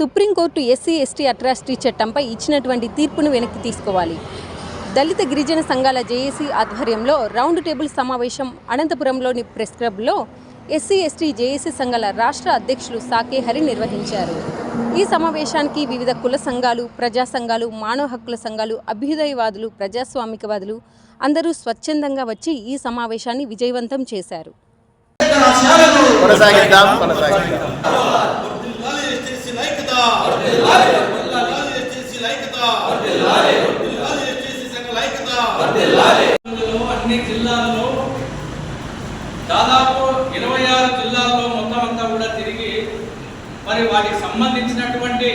Supreme court SC ST atrocity చట్టంపై ఇచ్చినటువంటి తీర్పును వెనక్కి తీసుకోవాలి. దళిత గిరిజన సంఘాల జేఏసీ ఆధ్వర్యంలో రౌండ్ టేబుల్ సమావేశం అనంతపురంలోని ప్రెస్ క్లబ్లో ఎస్సీ ఎస్టీ జేఏసీ సంఘాల రాష్ట్ర అధ్యక్షులు సాకే హరి నిర్వహించారు. ఈ సమావేశానికి వివిధ కుల సంఘాలు ప్రజా సంఘాలు మానవ హక్కుల సంఘాలు అభ్యుదయవాదులు ప్రజాస్వామికవాదులు అందరూ స్వచ్ఛందంగా వచ్చి ఈ సమావేశాన్ని విజయవంతం చేశారు. అన్ని జిల్లాల్లో దాదాపు ఇరవై ఆరు జిల్లాల్లో మొత్తం అంతా కూడా తిరిగి మరి వాటికి సంబంధించినటువంటి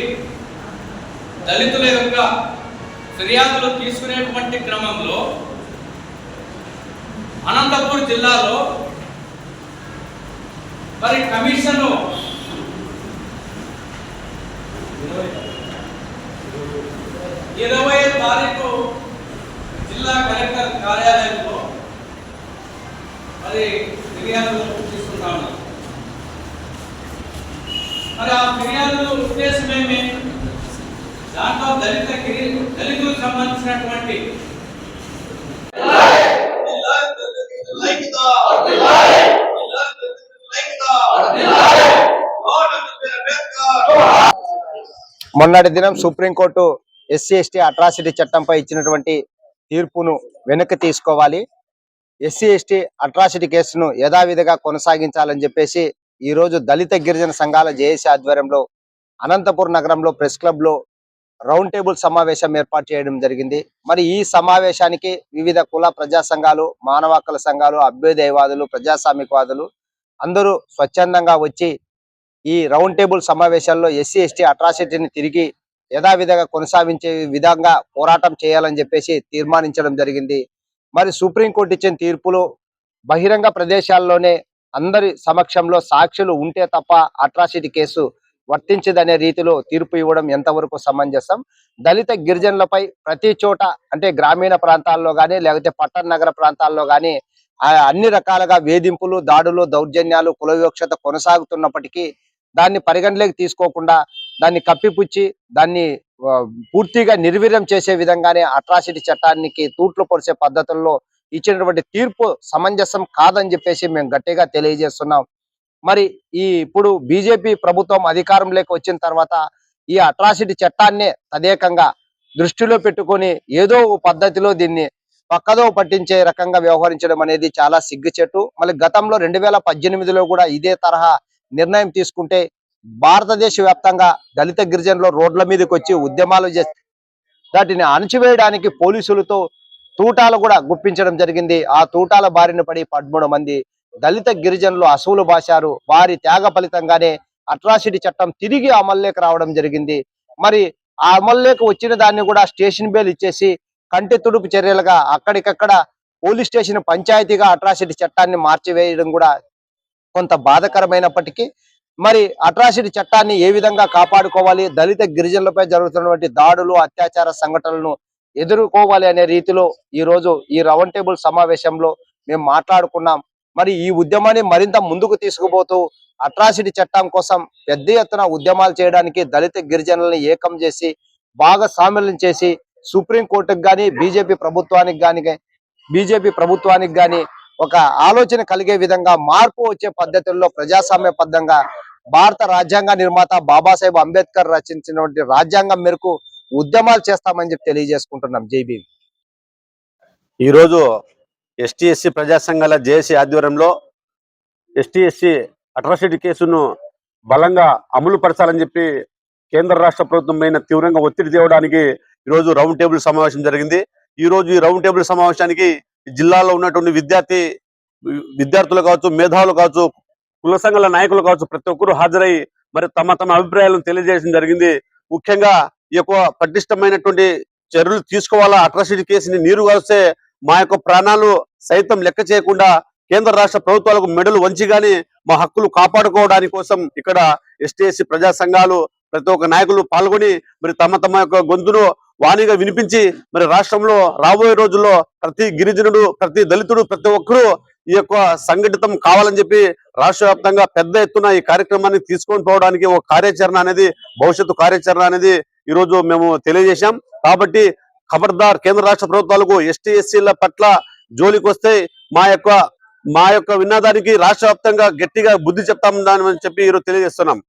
దళితుల యొక్క ఫిర్యాదులు తీసుకునేటువంటి క్రమంలో అనంతపూర్ జిల్లాలో మరి కమిషన్ ఇరవై తారీఖు జిల్లా కలెక్టర్ కార్యాలయంలో మరి ఫిర్యాదులు తీసుకుంటా మరి ఆ ఫిర్యాదుల ఉద్దేశం ఏమి? దాంట్లో దళిత దళితులకు సంబంధించినటువంటి మొన్నటి దినం సుప్రీంకోర్టు ఎస్సీ ఎస్టీ అట్రాసిటీ చట్టంపై ఇచ్చినటువంటి తీర్పును వెనక్కి తీసుకోవాలి. ఎస్సీ ఎస్టీ అట్రాసిటీ కేసును యథావిధిగా కొనసాగించాలని చెప్పేసి ఈ రోజు దళిత గిరిజన సంఘాల జేఏసీ ఆధ్వర్యంలో అనంతపూర్ నగరంలో ప్రెస్ క్లబ్లో రౌండ్ టేబుల్ సమావేశం ఏర్పాటు చేయడం జరిగింది. మరి ఈ సమావేశానికి వివిధ కుల ప్రజా సంఘాలు మానవ హక్కుల సంఘాలు అభ్యుదయవాదులు ప్రజాస్వామికవాదులు అందరూ స్వచ్ఛందంగా వచ్చి ఈ రౌండ్ టేబుల్ సమావేశాల్లో ఎస్సీ ఎస్టీ అట్రాసిటీని తిరిగి యథావిధిగా కొనసాగించే విధంగా పోరాటం చేయాలని చెప్పేసి తీర్మానించడం జరిగింది. మరి సుప్రీంకోర్టు ఇచ్చిన తీర్పులో బహిరంగ ప్రదేశాల్లోనే అందరి సమక్షంలో సాక్షులు ఉంటే తప్ప అట్రాసిటీ కేసు వర్తించదనే రీతిలో తీర్పు ఇవ్వడం ఎంతవరకు సమంజసం? దళిత గిరిజనులపై ప్రతి చోట అంటే గ్రామీణ ప్రాంతాల్లో కానీ లేకపోతే పట్టణ నగర ప్రాంతాల్లో కానీ అన్ని రకాలుగా వేధింపులు దాడులు దౌర్జన్యాలు కులవివక్షత కొనసాగుతున్నప్పటికీ దాన్ని పరిగణలోకి తీసుకోకుండా దాన్ని కప్పిపుచ్చి దాన్ని పూర్తిగా నిర్వీర్యం చేసే విధంగానే అట్రాసిటీ చట్టానికి తూట్లు పొడిచే పద్ధతుల్లో ఇచ్చినటువంటి తీర్పు సమంజసం కాదని చెప్పేసి మేము గట్టిగా తెలియజేస్తున్నాం. మరి ఈ ఇప్పుడు బీజేపీ ప్రభుత్వం అధికారంలోకి వచ్చిన తర్వాత ఈ అట్రాసిటీ చట్టాన్నే తదేకంగా దృష్టిలో పెట్టుకొని ఏదో ఒక పద్ధతిలో దీన్ని పక్కదో పట్టించే రకంగా వ్యవహరించడం అనేది చాలా సిగ్గుచెట్టు మళ్ళీ గతంలో రెండు వేల పద్దెనిమిదిలో కూడా ఇదే తరహా నిర్ణయం తీసుకుంటే భారతదేశ వ్యాప్తంగా దళిత గిరిజనులు రోడ్ల మీదకి వచ్చి ఉద్యమాలు చేస్తే వాటిని అణచివేయడానికి పోలీసులతో తూటాలు కూడా గుప్పించడం జరిగింది. ఆ తూటాల బారిన పడి పదమూడు మంది దళిత గిరిజనులు అసూలు బాశారు. వారి త్యాగ ఫలితంగానే అట్రాసిటీ చట్టం తిరిగి అమల్లోకి రావడం జరిగింది. మరి ఆ అమల్లోకి వచ్చిన దాన్ని కూడా స్టేషన్ బేల్ ఇచ్చేసి కంటి తుడుపు చర్యలుగా అక్కడికక్కడ పోలీస్ స్టేషన్ పంచాయతీగా అట్రాసిటీ చట్టాన్ని మార్చివేయడం కూడా కొంత బాధకరమైనప్పటికీ మరి అట్రాసిటీ చట్టాన్ని ఏ విధంగా కాపాడుకోవాలి దళిత గిరిజనులపై జరుగుతున్నటువంటి దాడులు అత్యాచార సంఘటనలను ఎదుర్కోవాలి అనే రీతిలో ఈ రోజు ఈ రౌండ్ టేబుల్ సమావేశంలో మేము మాట్లాడుకున్నాం. మరి ఈ ఉద్యమాన్ని మరింత ముందుకు తీసుకుపోతూ అట్రాసిటీ చట్టం కోసం పెద్ద ఎత్తున ఉద్యమాలు చేయడానికి దళిత గిరిజనుల్ని ఏకం చేసి భాగస్వామ్యం చేసి సుప్రీం కానీ గాని బీజేపీ ప్రభుత్వానికి కానీ బీజేపీ ప్రభుత్వానికి కానీ ఒక ఆలోచన కలిగే విధంగా మార్పు వచ్చే పద్ధతుల్లో ప్రజాస్వామ్యబద్ధంగా భారత రాజ్యాంగ నిర్మాత బాబాసాహెబ్ అంబేద్కర్ రచించినటువంటి రాజ్యాంగం మేరకు ఉద్యమాలు చేస్తామని చెప్పి తెలియజేసుకుంటున్నాం. జైబీ ఈరోజు ఎస్టీ ఎస్సీ ప్రజా సంఘాల జేఏసీ ఆధ్వర్యంలో ఎస్టీ ఎస్సీ అట్రాసిటీ కేసును బలంగా అమలు పరచాలని చెప్పి కేంద్ర రాష్ట్ర ప్రభుత్వం పైన తీవ్రంగా ఒత్తిడి తేవడానికి ఈరోజు రౌండ్ టేబుల్ సమావేశం జరిగింది. ఈ రోజు ఈ రౌండ్ టేబుల్ సమావేశానికి జిల్లాలో ఉన్నటువంటి విద్యార్థి విద్యార్థులు కావచ్చు మేధావులు కావచ్చు కుల సంఘాల నాయకులు కావచ్చు ప్రతి ఒక్కరూ హాజరై మరి తమ తమ అభిప్రాయాలను తెలియజేయడం జరిగింది. ముఖ్యంగా ఎక్కువ పటిష్టమైనటువంటి చర్యలు తీసుకోవాలా అట్రాసిటీ కేసుని నీరు కాస్తే మా యొక్క ప్రాణాలు సైతం లెక్క చేయకుండా కేంద్ర రాష్ట్ర ప్రభుత్వాలకు మెడలు వంచి గాని మా హక్కులు కాపాడుకోవడానికి కోసం ఇక్కడ ఎస్టీఎస్సీ ప్రజా సంఘాలు ప్రతి ఒక్క నాయకులు పాల్గొని మరి తమ తమ యొక్క గొంతును వాణిగా వినిపించి మరి రాష్ట్రంలో రాబోయే రోజుల్లో ప్రతి గిరిజనుడు ప్రతి దళితుడు ప్రతి ఒక్కరూ ఈ యొక్క సంఘటితం కావాలని చెప్పి రాష్ట్ర వ్యాప్తంగా పెద్ద ఎత్తున ఈ కార్యక్రమాన్ని తీసుకొని పోవడానికి ఒక కార్యాచరణ అనేది భవిష్యత్తు కార్యాచరణ అనేది ఈ రోజు మేము తెలియజేశాం. కాబట్టి ఖబర్దార్ కేంద్ర రాష్ట్ర ప్రభుత్వాలకు ఎస్టీ ఎస్సీల పట్ల జోలికి వస్తే మా యొక్క మా యొక్క వినాదానికి రాష్ట్ర వ్యాప్తంగా గట్టిగా బుద్ధి చెప్తామని చెప్పి ఈరోజు తెలియజేస్తున్నాం.